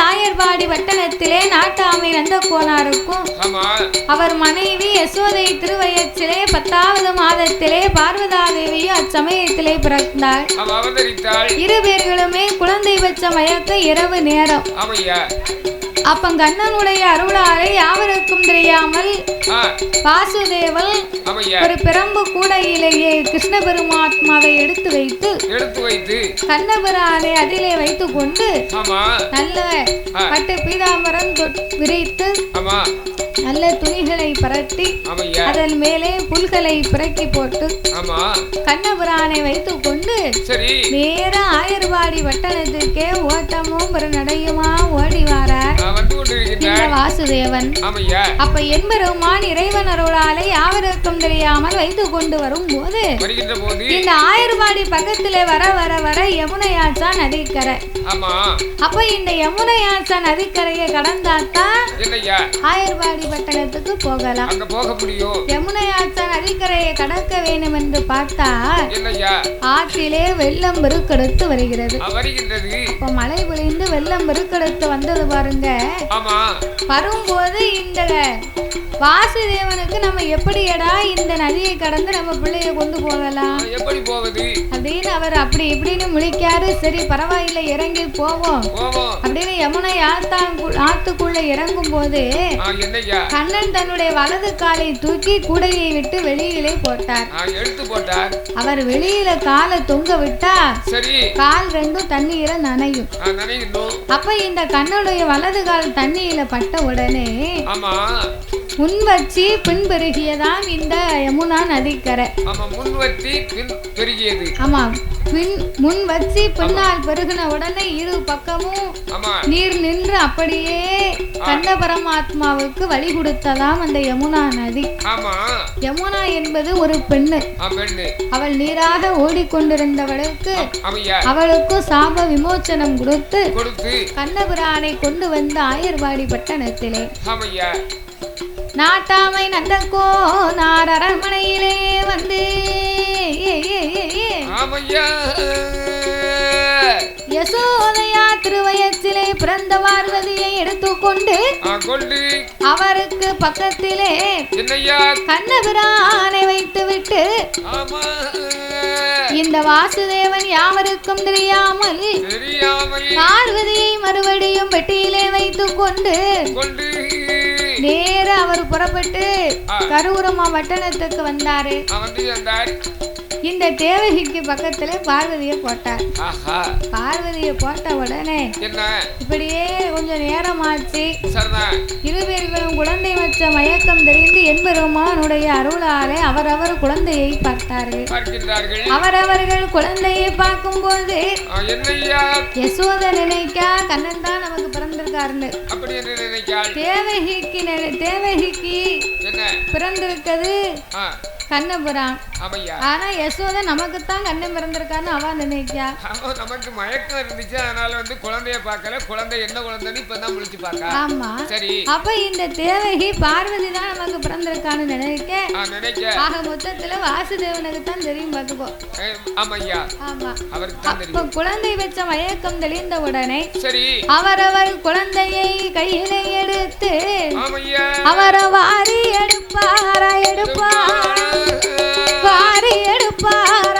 ஆயர்வாடி வட்டணத்திலே நாட்டாமை நந்த கோனாருக்கும். ஆமா. அவர் மனைவி யசோதை திருவயச்சிலே பத்தாவது மாதத்திலே பார்வதாதேவியும் அச்சமயத்திலே பிறந்தாள். அவ அவதரித்தாள். இரு பேர்களுமே குழந்தை வச்ச மயக்க இரவு நேரம். ஆமையா அப்ப கண்ணனுடைய அருளாலே யாவருக்கும் தெரியாமல் வாசுதேவன் ஒரு பிரம்பு கூடையிலேயே கிருஷ்ண பெருமாத்மாவை எடுத்து வைத்து எடுத்து வைத்து. கண்ணபிரானை அதிலே வைத்து கொண்டு நல்ல பட்டு பீதாம்பரம் தொட்- விரித்து நல்ல துணிகளை பரட்டி அதன் மேலே புல்களை பிறக்கி போட்டு கண்ணபுரானை வைத்து கொண்டு நேர ஆயர்வாடி வட்டணத்துக்கே ஓட்டமும் ஒரு நடையுமா ஓடி வாரார் நான் வந்து இந்த கொண்டிருக்கின்றார் வாசுதேவன் அப்ப என்பெருமான் இறைவன் அருளாலே யாவருக்கும் தெரியாமல் வைத்து கொண்டு வரும் போது இந்த ஆயர்வாடி பக்கத்திலே வர வர வர யமுனையாச்சா நதிக்கரை. அப்ப இந்த யமுனையாச்சா நதிக்கரையை கடந்தாத்தான் ஆயர்வாடி பட்டணத்துக்கு போகலாம். அங்க போக முடியும். யமுனையாச்சா நதிக்கரையை கடக்க வேண்டும் என்று பார்த்தா ஆற்றிலே வெள்ளம் பெருக்கெடுத்து வருகிறது. அப்ப மழை பொழிந்து வெள்ளம் பெருக்கெடுத்து வந்தது பாருங்க. ஆமா. வரும்போது இந்த வாசுதேவனுக்கு நம்ம எப்படியடா இந்த நதியை கடந்து நம்ம பிள்ளைய கொண்டு போகலாம்? எப்படி போவது? அப்படின்னு அவர் அப்படி இப்படின்னு முழிக்காரு. சரி பரவாயில்லை இறங்கி போவோம். அப்படின்னு யமுனை ஆத்தான் ஆத்துக்குள்ள இறங்கும் போது கண்ணன் தன்னுடைய வலது காலை தூக்கி கூடையை விட்டு வெளியிலே போட்டார். எடுத்து போட்டார். அவர் வெளியில காலை தொங்க விட்டா சரி. கால் ரெண்டும் தண்ணீரை நனையும். அப்ப இந்த கண்ணுடைய வலது கால் தண்ணியில பட்ட உடனே முன் வச்சு பின் பெருகியதாம் இந்த யமுனா நதிக்கரை. ஆமா முன் வச்சு பின் பெருகியது. ஆமா பின் முன் வச்சு பின்னால் பெருகின உடனே இரு பக்கமும் நீர் நின்று அப்படியே கண்ட பரமாத்மாவுக்கு வழி கொடுத்ததாம் அந்த யமுனா நதி. யமுனா என்பது ஒரு பெண்ணு. அவள் நீராக ஓடிக்கொண்டிருந்தவளுக்கு அவளுக்கு சாப விமோச்சனம் கொடுத்து கண்ணபுரானை கொண்டு வந்த ஆயர்வாடி பட்டணத்திலே. நாட்டாமை நந்தக்கோ நார் அரண்மனையிலே வந்து. யசோதையா திருவயத்திலே பிறந்த பார்வதியை எடுத்துக்கொண்டு அவருக்கு பக்கத்திலே கண்ணபிரானை வைத்துவிட்டு ஆமா. இந்த வாசுதேவன் யாவருக்கும் தெரியாமல் பார்வதியை மறுபடியும் பெட்டியிலே வைத்துக் கொண்டு கொண்டு நேர அவர் புறப்பட்டு கரூரமா வட்டணத்துக்கு வந்தாரு. இந்த தேவகிக்கு பக்கத்துல பார்வதியை போட்டார். பார்வதியை போட்ட உடனே என்ன? இப்படியே கொஞ்சம் நேரமாச்சு. சரிதான் இருவேர்களும் குழந்தை வச்ச மயக்கம் தெரிந்து என்பெருமானுடைய அருளாலே அவரவர் குழந்தையை பார்த்தார்கள். அவரவர்கள் குழந்தையை பார்க்கும்போது ஆ, என்னய்யா? யசோத நினைக்கா கண்ணன் தான் நமக்கு பிறந்திருக்காருன்னு. தேவகிக்கு தேவகிக்கு பிறந்திருக்கிறது கண்ணபுரான் ஆனா யசோதை நமக்குத்தான் கண்ணன் பிறந்திருக்கான்னு அவ நினைக்கா அவன் நமக்கு மயக்கம் இருந்துச்சு. அதனால வந்து குழந்தைய பார்க்கல. குழந்தை என்ன குழந்தைன்னு இப்பதான் முழிச்சு பார்க்க. ஆமா. சரி. அப்ப இந்த தேவகி பார்வதி தான் நமக்கு பிறந்திருக்கான்னு நினைக்க. நான் நினைக்க. ஆக மொத்தத்துல வாசுதேவனுக்கு தான் தெரியும் பாத்துக்கோ ஏய், ஆமையா? ஆமா. அவருக்கு தான் தெரியும். குழந்தை வச்ச மயக்கம் தெளிந்த உடனே சரி. அவரவர் குழந்தையை கையில எடுத்து ஆமையா? அவரை வாரி எடுப்பாரா எடுப்பாரா? பாரி எடுப்பார?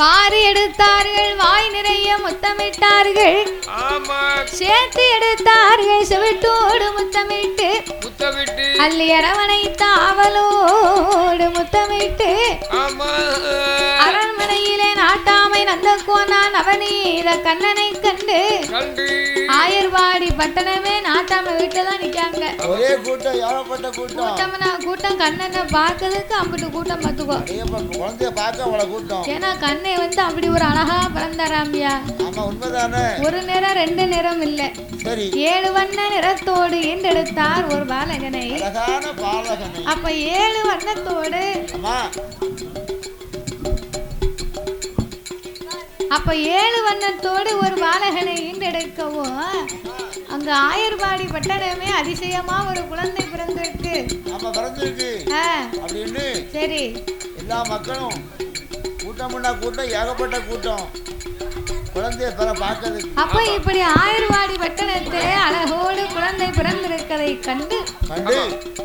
வாரி எடுத்தார்கள் வாய் நிறைய முத்தமிட்டார்கள். சேர்த்து எடுத்தார்கள் செவிட்டோடு முத்தமிட்டு. முத்தமிட்டு. அள்ளி அரவணைத்த அவளோடு முத்தமிட்டு. ஆமா அரண்மனையிலே நாட்டாமை நந்தகோனா நவநீத கண்ணனை கண்டு. கண்டு. ஆயர்வாடி பட்டணமே நாட்டாமை வீட்டுல தான் நிக்காங்க. ஒரே கூட்டம் ஏகப்பட்ட கூட்டம். கூட்டம்னா கூட்டம் கண்ணனை பார்க்கறதுக்கு அம்பிட்டு கூட்டம் பார்த்துக்கோ. குழந்தைய பார்க்க அவ்வளோ கூட்டம். ஏன்னா கண்ணை வந்து அப்படி ஒரு அழகா பிறந்தாராமியா ஆமா உண்மைதானே? ஒரு நிறம் ரெண்டு நிறம் இல்ல. சரி. ஏழு வண்ண நிறத்தோடு ஈண்டெடுத்தார் ஒரு பாலகனை. அப்ப ஏழு வண்ணத்தோடு அப்ப ஏழு வண்ணத்தோடு ஒரு பாலகனை ஈண்டெடுக்கவும். அங்க ஆயர்பாடி பட்டணமே அதிசயமா ஒரு குழந்தை பிறந்திருக்கு. நம்ம பிறந்திருக்கு. அப்படின்னு சரி. எல்லா மக்களும் கூட்டம்னா கூட்டம் ஏகப்பட்ட கூட்டம். குழந்தைய பெற பார்க்கறதுக்கு அப்ப இப்படி ஆயர்வாடி பட்டணத்திலே அழகோடு குழந்தை பிறந்திருக்கதை கண்டு கண்டு.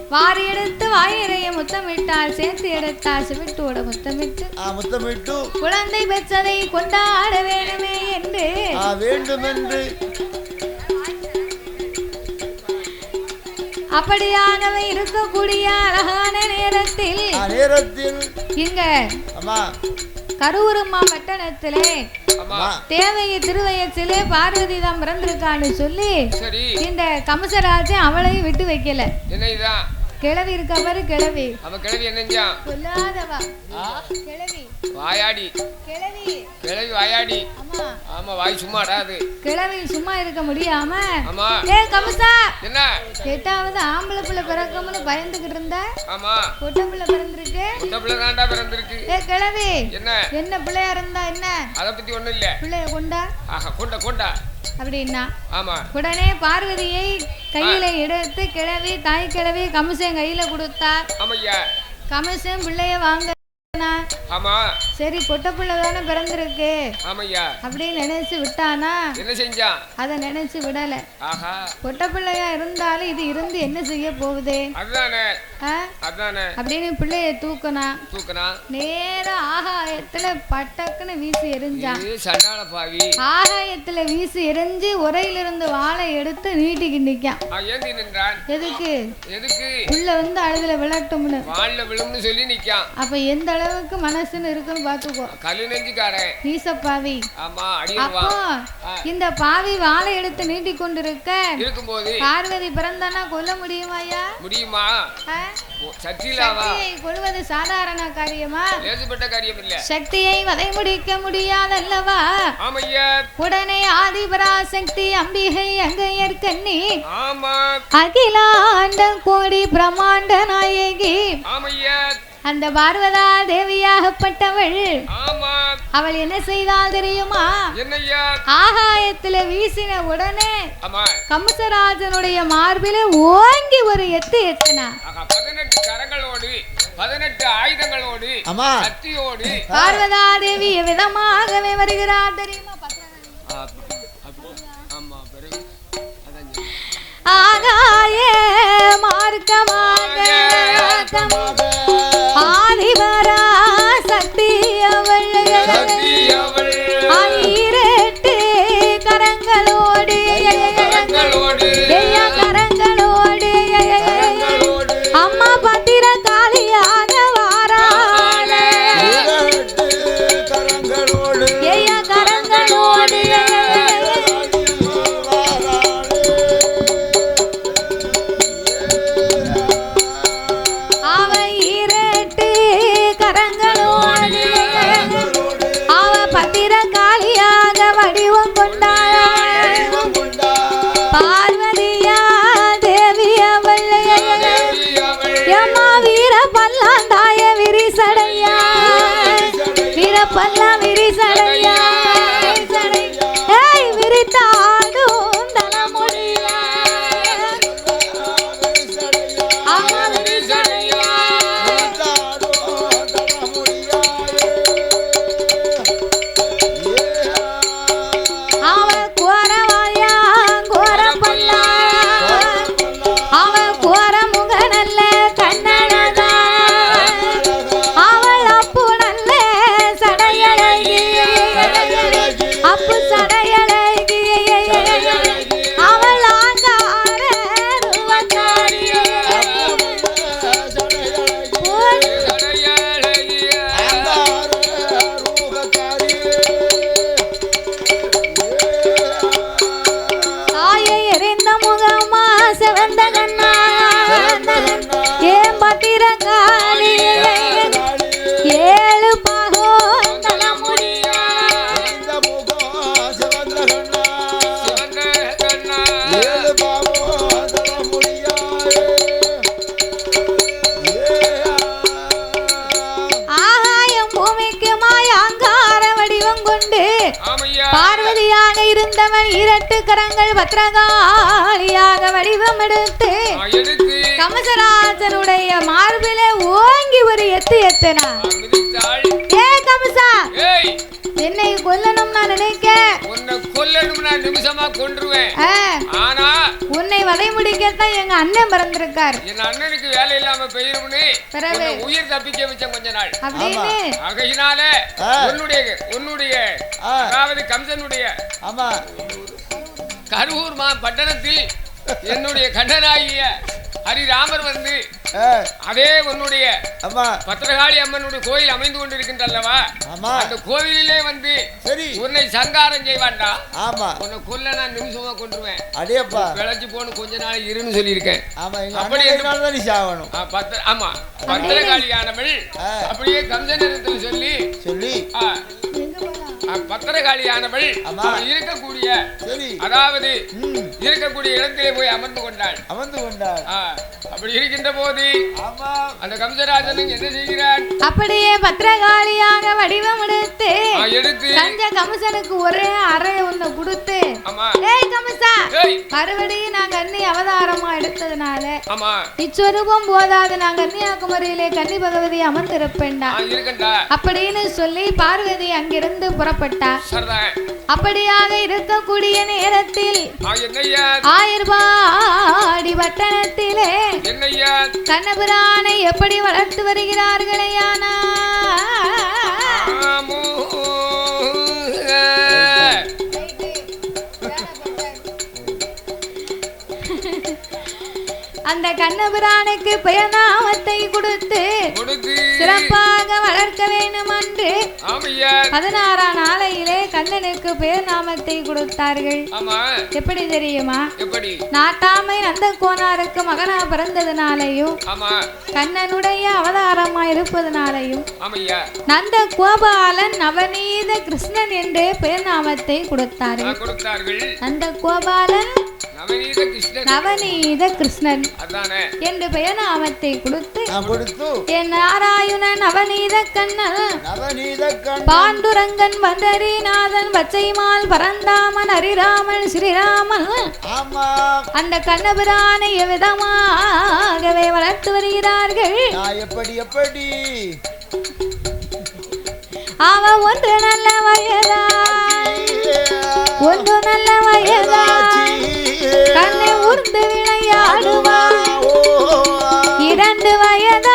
வாரி எடுத்து வாய் நிறைய முத்தமிட்டால் சேர்த்து எடுத்தால் சிவிட்டோட முத்தமிட்டு முத்தமிட்டு. குழந்தை பெற்றதை கொண்டாட வேணுமே என்று ஆ, வேண்டுமென்று. அப்படியானவை இருக்கக்கூடிய அழகான நேரத்தில் நேரத்தில். இங்க அம்மா கரூரம்மா பட்டணத்திலே அம்மா தேவையை திருவயத்திலே பார்வதி தான் பிறந்திருக்கான்னு சொல்லி இந்த கமசராஜன் அவளையும் விட்டு வைக்கல. என்ன இதான் கிழவி இருக்கா பாரு கிழவி அவன் கிழவி என்னஞ்சான் சொல்லாதவா? கிழவி வாயாடி. கிழவி கிழவி வாயாடி. அம்மா ஆமா வாய் சும்மாடா அது. கிழவி சும்மா இருக்க முடியாம? ஆமா. ஏ கமசா. என்ன? எட்டாவது ஆம்பளை பிள்ளை பிறக்கும்னு பயந்துகிட்டு இருந்த? ஆமா. பொட்டை பிள்ளை பிறந்திருக்கு? முட்டை பிள்ளை தாண்டா பிறந்திருக்கு. ஏ கிழவி என்ன? என்ன பிள்ளையா இருந்தா என்ன? அதை பத்தி ஒண்ணும் இல்ல. பிள்ளைய கொண்டா? ஆஹா கொண்டா கொண்டா. அப்படின்னா ஆமா. உடனே பார்வதியை கையில எடுத்து கிழவி தாய் கிழவி கமசன் கையில கொடுத்தார். ஆமையா. கமசன் பிள்ளைய வாங்க ஆமா. சரி பொட்டை பிள்ளை தானே பிறந்திருக்கு. ஆமையா. அப்படின்னு நினைச்சு விட்டானா? என்ன செஞ்சான் அதை நினைச்சு விடல. ஆஹா. பொட்டை பிள்ளையா இருந்தாலும் இது இருந்து என்ன செய்ய போகுது? அதுதானே ஆ? அதுதானே அப்படின்னு பிள்ளைய தூக்குனா? தூக்கனா? நேர ஆகாயத்துல பட்டக்குன்னு வீசி எரிஞ்சான் இது சண்டாள பாவி. ஆகாயத்துல வீசி எரிஞ்சு உரையிலிருந்து வாழை எடுத்து நீட்டிக்கு நிக்கான். எதுக்கு? எதுக்கு? புள்ள வந்து அழுதுல விளட்டும்னு வாள்ல விழும்னு சொல்லி நிக்கான். அப்ப எந்த அளவுக்கு மனசுன்னு இருக்குன்னு பாத்துக்கோ. கல்லு நெஞ்சுக்காரன். நீசப்பாவி ஆமா அப்போ இந்த பாவி வாழை எடுத்து நீட்டிக் கொண்டிருக்க. இருக்கும்போது. பார்வதி பிறந்தானா கொல்ல முடியுமாயா முடியுமா? சக்தியை கொள்வது சாதாரண காரியமா? லேசுப்பட்ட காரியம் இல்ல. சக்தியை வதை முடிக்க முடியாதல்லவா? ஆமையா உடனே ஆதிபராசக்தி அம்பிகை அங்கையர் கண்ணி. ஆமா. அகிலாண்ட கோடி பிரம்மாண்ட நாயகி. ஆமையா அந்த பார்வதா தேவியாகப்பட்டவள். ஆமா. அவள் என்ன செய்தால் தெரியுமா? ஆகாயத்துல வீசின உடனே ஆமா. கம்சராஜனுடைய மார்பில ஓங்கி ஒரு எத்து எத்துனா பதினெட்டு கரங்களோடு பதினெட்டு ஆயுதங்களோடு பார்வதா தேவி விதமாகவே வருகிறார் தெரியுமா? ஆகாய மார்க்கமாக ஆதிவரா கரங்கள் பத்திரகாளியாக வடிவம் எடுத்து கமசராஜனுடைய மார்பில ஓங்கி ஒரு எத்து எத்தனா. ஏ கமசா என்னை கொல்லணும் நான் நினைக்க? உன்னை கொல்லணும் நான் நிமிஷமா கொன்றுவேன். ஆனா உன்னை வதை முடிக்கத்தான் எங்க அண்ணன் பிறந்திருக்கார் என் அண்ணனுக்கு வேலை இல்லாம போயிரும்னு பிறகு? உயிர் தப்பிக்க வச்ச கொஞ்ச நாள். அப்படின்னு? ஆகையினால ஆ. உன்னுடைய உன்னுடைய. அதாவது கம்சனுடைய ஆமா. கரூர் மா பட்டணத்தில் என்னுடைய கண்ணனாகிய ஹரிராமர் வந்து அதே உன்னுடைய பத்திரகாளி அம்மனுடைய கோயில் அமைந்து கொண்டிருக்கின்றல்லவா? அந்த கோவிலிலே வந்து சரி. உன்னை சங்காரம் செய்வான்டா ஆமா. உன்னை கொல்ல நான் நிமிஷமா கொண்டுருவேன் அடேப்பா. விளைச்சு போன்னு கொஞ்ச நாள் இருன்னு சொல்லியிருக்கேன். அப்படி தான் நீ சாகணும். பத்திர ஆமா. பத்திரகாளியானவள். அப்படியே கம்சனிடத்தில் சொல்லி சொல்லி. ஆ, பத்திரகாளியானவள் இருக்கக்கூடிய சரி. அதாவது இருக்கக்கூடிய இடத்திலே போய் அமர்ந்து கொண்டாள். அமர்ந்து கொண்டார் ஆ, அப்படி இருக்கின்ற போது ஆமா. அந்த கம்சராஜனும் என்ன செய்கிறான்? அப்படியே பத்திரகாளியாக வடிவம் எடுத்து எடுத்து கஞ்ச கமசனுக்கு ஒரே அறை ஒண்ணு கொடுத்து ஏய் கமசா மறுபடியும் நான் கன்னி அவதாரமா எடுத்ததுனால இச்சொருபம் போதாது நான் கன்னியாகுமரியிலே கன்னி பகவதி அமர்ந்திருப்பேன்டா. அப்படின்னு சொல்லி பார்வதி அங்கிருந்து புறப்பட்டா சரிதான் அப்படியாக இருக்கக்கூடிய நேரத்தில் ஆயர்பாடி பட்டணத்திலே கண்ணபுரானை எப்படி வளர்த்து வருகிறார்களேயானா ஆமோ. அந்த கண்ணபுரானுக்கு பெயர்நாமத்தை கொடுத்து கொடுத்து சிறப்பாக பதினாறாம் நாளையிலே கண்ணனுக்கு பெயர் நாமத்தை கொடுத்தார்கள் எப்படி தெரியுமா? எப்படி? நாட்டாமை நந்த கோனாருக்கு மகனா பிறந்ததுனாலையும் கண்ணனுடைய அவதாரமா இருப்பதனாலையும் நந்த கோபாலன் நவநீத கிருஷ்ணன் என்று பெயர் நாமத்தை கொடுத்தார்கள். நந்த கோபாலன் நவநீத கிருஷ்ணன் என்று பெயர் நாமத்தை கொடுத்து என் நாராயண நவநீத கண்ணன். பாண்டுரங்கன் பண்டரிநாதன் பச்சைமால் பரந்தாமன் ஹரிராமன் ஸ்ரீராமன். அந்த கண்ணபிரானை விதமாகவே வளர்த்து வருகிறார்கள். எப்படி எப்படி? அவ ஒன்று நல்ல வயதா? ஒன்று நல்ல வயதா? கண்ணை ஊர்ந்து விளையாடுவா இரண்டு வயதா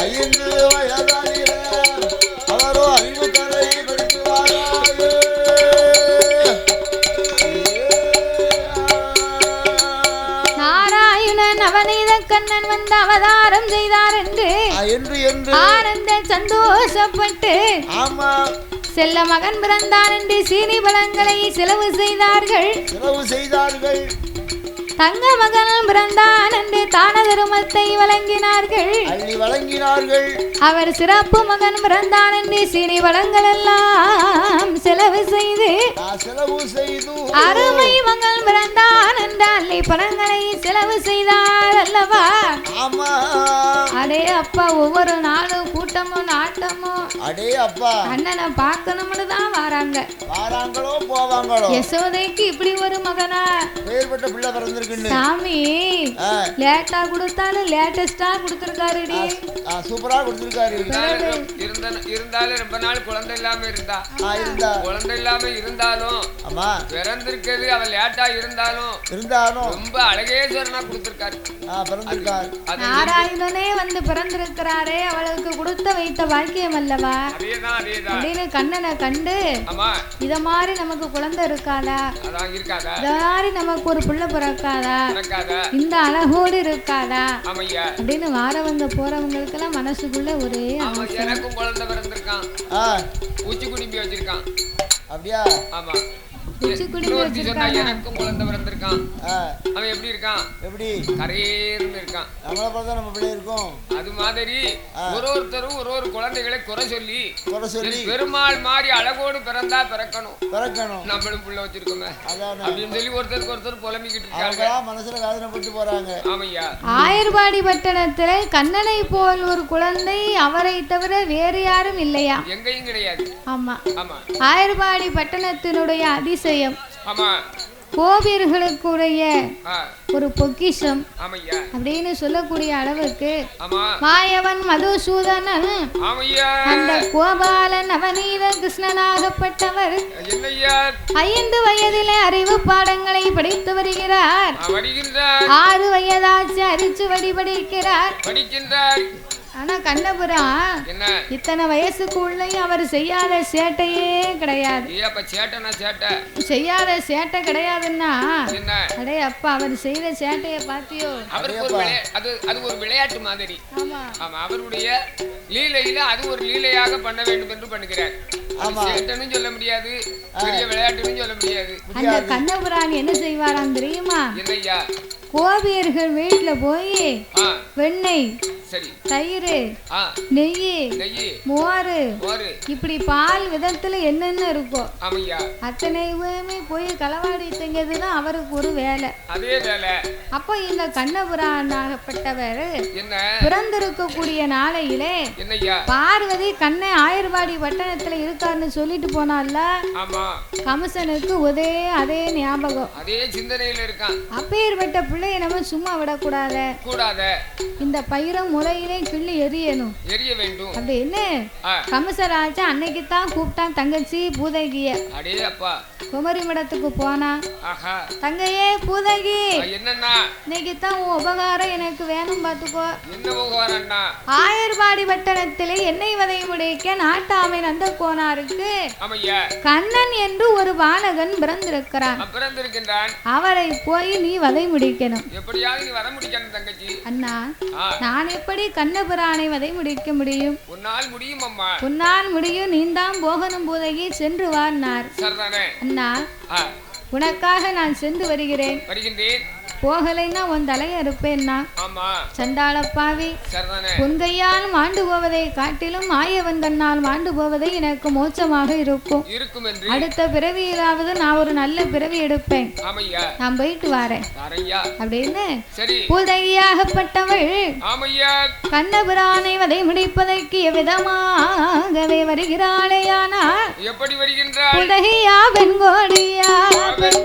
ஐந்து அவரோ அறிவு கலை நாராயணன் நவநீத கண்ணன் வந்து அவதாரம் செய்தார் என்று என்று என்று. ஆனந்த சந்தோஷப்பட்டு ஆமா. செல்ல மகன் பிறந்தான் என்று சீனி பழங்களை செலவு செய்தார்கள். செலவு செய்தார்கள். தங்க மகன் பிறந்தான் என்று தான தருமத்தை வழங்கினார்கள். அவர் சிறப்பு மகன் பிறந்தான் என்று சீனி பழங்கள் எல்லாம் செலவு செய்து நான் செலவு செய்து. அருமை மகன் பிறந்தான் என்று அள்ளி செலவு செய்தார் அல்லவா? ஆமா. அடே அப்பா ஒவ்வொரு நாளும் கூட்டமும் நாட்டமும். அடே அப்பா. அண்ணனை பார்க்கணும்னு தான் வராங்க. வாராங்களோ போவாங்களோ? யசோதைக்கு இப்படி ஒரு மகனா? பேர்பட்ட பிள்ளை பிறந்திருக்குன்னு. சாமி லேட்டா கொடுத்தாலும் லேட்டஸ்டா கொடுத்துருக்காருடி. சூப்பரா கொடுத்திருக்காரு. இருந்தாலும் இருந்த- இருந்தாலும் ரொம்ப நாள் குழந்தை இல்லாம இருந்தா. இருந்தா. குழந்தை இல்லாம இருந்தாலும் ஆமா. பிறந்திருக்கிறது அவன் லேட்டா இருந்தாலும் இருந்தாலும். ரொம்ப அழகேஸ்வரனா கொடுத்திருக்காரு. பிறந்திருக்கார். நாராயணனே வந்து பிறந்திருக்கிறாரே அவளுக்கு கொடுத்த வைத்த பாக்கியம் அல்லவா? அப்படின்னு கண்ணனை கண்டு ஆமா. இத மாதிரி நமக்கு குழந்தை இருக்காதா? இத மாதிரி நமக்கு ஒரு புள்ள பிறக்காதா? இந்த அழகோடு இருக்காதா? அப்படின்னு வாரவங்க போறவங்களுக்கெல்லாம் மனசுக்குள்ள ஒரே எனக்கும் குழந்தை பிறந்திருக்கான். குடிப்பி வச்சிருக்கான். அப்படியா? ஆமா. ஊசி குடிப்பி இன்னொருத்தி சொன்னா வச்சிருக்கானா? எனக்கும் குழந்தை பிறந்திருக்கான் ஆ, அவன் எப்படி இருக்கான்? எப்படி? கரையேர்னு இருக்கான். நம்மளை பார்த்தா நம்ம பிள்ளை இருக்கோம். அது மாதிரி ஒரு ஒருத்தரும் ஒரு ஒரு குழந்தைகளை குறை சொல்லி குறை சொல்லி. என் பெருமாள் மாதிரி அழகோடு பிறந்தா பிறக்கணும். பிறக்கணும். நம்மளும் புள்ள வச்சிருக்கோமே. அதானே. அப்படின்னு சொல்லி ஒருத்தருக்கு ஒருத்தர் புலம்பிக்கிட்டு இருக்காங்க. மனசுல வேதனைப்பட்டு போறாங்க. ஆமையா? ஆயர்பாடி பட்டணத்துல கண்ணனை போல் ஒரு குழந்தை அவரை தவிர வேறு யாரும் இல்லையா? எங்கேயும் கிடையாது. ஆமா. ஆமா. ஆயர்பாடி பட்டணத்தினுடைய அதிசயம் ஆ. ஒரு பொக்கிஷம். அப்படின்னு சொல்லக்கூடிய அளவுக்கு மாயவன் மதுசூதனன். அந்த கோபாலன் நவநீத கிருஷ்ணனாகப்பட்டவர். ஐந்து வயதிலே அறிவு பாடங்களை படித்து வருகிறார். ஆறு வயதாச்சு அரிச்சு படிக்கின்றார். ஆனா கண்ணபுரம் என்ன? இத்தனை வயசுக்குள்ளேயும் அவர் செய்யாத சேட்டையே கிடையாது. ஏ அப்ப சேட்டனா சேட்டை. செய்யாத சேட்டை கிடையாதுன்னா என்ன? அடே அப்பா அவர் செய்த சேட்டையை பார்த்தியோ? அவருக்கு ஒரு விளையா அது அது ஒரு விளையாட்டு மாதிரி. ஆமா. ஆமா அவருடைய லீலையில அது ஒரு லீலையாக பண்ண வேண்டும் என்று பண்ணுகிறார். சேட்டனும் சொல்ல முடியாது பெரிய விளையாட்டுன்னு சொல்ல முடியாது. அந்த கண்ணபுரான் என்ன செய்வாராம் தெரியுமா? என்னய்யா? கோபியர்கள் வீட்டுல போய் வெண்ணெய் சரி. தயிர் நெய் நெய். மோர். மோரு. இப்படி பால் விதத்துல என்னென்ன இருக்கோ. ஆமையா. அத்தனையுமே போய் களவாடி திங்கிறது தான் அவருக்கு ஒரு வேலை. அதே வேலை. அப்போ இந்த கண்ணபுரானாகப்பட்டவர் என்ன? பிறந்திருக்கக்கூடிய நாளையிலே பார்வதி கண்ணை ஆயர்வாடி பட்டணத்துல இருக்காருன்னு சொல்லிட்டு போனால ஆமா. கம்சனுக்கு ஒரே அதே ஞாபகம். அதே சிந்தனையில இருக்கான். அப்பேற்பட்ட பிள்ளையை நம்ம சும்மா விடக்கூடாத. கூடாத. இந்த பயிரம் முளையிலே கிள்ளி எரியணும் எரிய வேண்டும். அப்படி என்ன? ஆ, கம்சராஜா அன்னைக்கு தான் கூப்பிட்டான் தங்கச்சி பூதகிய. அப்பா குமரி மடத்துக்கு போனா தங்கையே பூதகி ஆ, என்னண்ணா? இன்னைக்கு தான் உன் உபகாரம் எனக்கு வேணும் பார்த்துக்கோ. என்ன அண்ணா ஆயர்பாடி பட்டணத்திலே எண்ணெய் வதை முடிக்க நாட்டாமை நந்த கோனாருக்கு கண்ணன் என்று ஒரு பாலகன் பிறந்திருக்கிறான். பிறந்திருக்கின்றான். அவரை போய் நீ வதை முடிக்கணும். எப்படியாவது நீ வர முடிக்கணும் தங்கச்சி. அண்ணா நான் எப்படி கண்ணபுரானை வதை முடிக்க முடியும்? உன்னால் முடியும் அம்மா. உன்னால் முடியும் நீந்தான் போகணும் பூதகி சென்று சரிதானே? அண்ணா உனக்காக நான் சென்று வருகிறேன். வருகின்றேன். போகலைன்னா உன் தலையை இருப்பேன்னா சண்டாளப்பாவி. பொன்கையால் மாண்டு போவதை காட்டிலும் மாயவந்தன்னால் மாண்டு போவதை எனக்கு மோட்சமாக இருக்கும். அடுத்த பிறவியிலாவது நான் ஒரு நல்ல பிறவி எடுப்பேன். நான் போயிட்டு வரேன். அப்படின்னு புதையாகப்பட்டவள் கண்ணபுரானை வதை முடிப்பதற்கு எவ்விதமாகவே வருகிறாளேயானால் எப்படி வருகின்றாள்? புதகியா பெண்கோடியா அவன்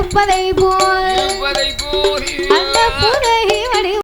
சங்கடத்தில் இருப்பதை